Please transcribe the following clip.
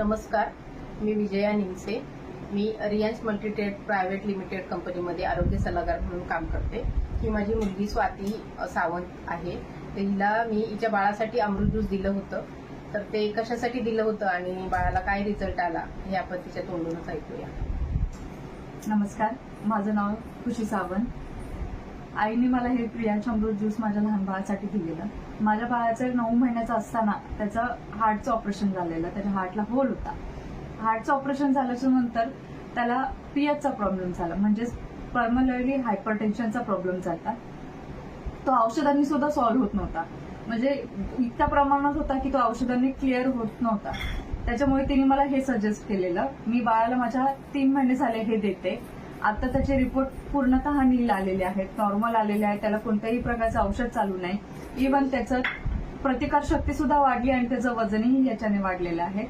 नमस्कार मी विजया निमसे. मी रियांश मल्टीट्रेड प्रायव्हेट लिमिटेड कंपनीमध्ये आरोग्य सल्लागार म्हणून काम करते. ही माझी मुलगी स्वाती सावंत आहे. तर हिला मी हिच्या बाळासाठी अमृत ज्यूस दिलं होतं. तर ते कशासाठी दिलं होतं आणि बाळाला काय रिझल्ट आला हे आपण तिच्या तोंडूनच ऐकूया. नमस्कार. माझं नाव खुशी सावंत. आईने मला हे प्रियांश अमृत ज्यूस माझ्या लहान बाळासाठी दिलेलं. माझ्या बाळाचं नऊ महिन्याचं असताना त्याचं हार्टचं ऑपरेशन झालेलं. त्याच्या हार्टला होल होता. हार्टचं ऑपरेशन झाल्याच्यानंतर त्याला पीएचचा प्रॉब्लेम झाला. म्हणजेच पर्मनरी हायपर टेन्शनचा प्रॉब्लेम झाला. तो औषधांनी सुद्धा सॉल्व्ह होत नव्हता. म्हणजे इतक्या प्रमाणात होता की तो औषधांनी क्लिअर होत नव्हता. त्याच्यामुळे तिने मला हे सजेस्ट केलेलं मी बाळाला माझ्या तीन महिने झाले हे देते. आता त्याचे रिपोर्ट पूर्णतः नील आलेले आहेत. नॉर्मल आलेले आहेत. त्याला कोणत्याही प्रकारचं औषध चालू नाही. इवन त्याचं प्रतिकारशक्ती सुद्धा वाढली आणि त्याचं वजनही याच्याने वाढलेलं आहे.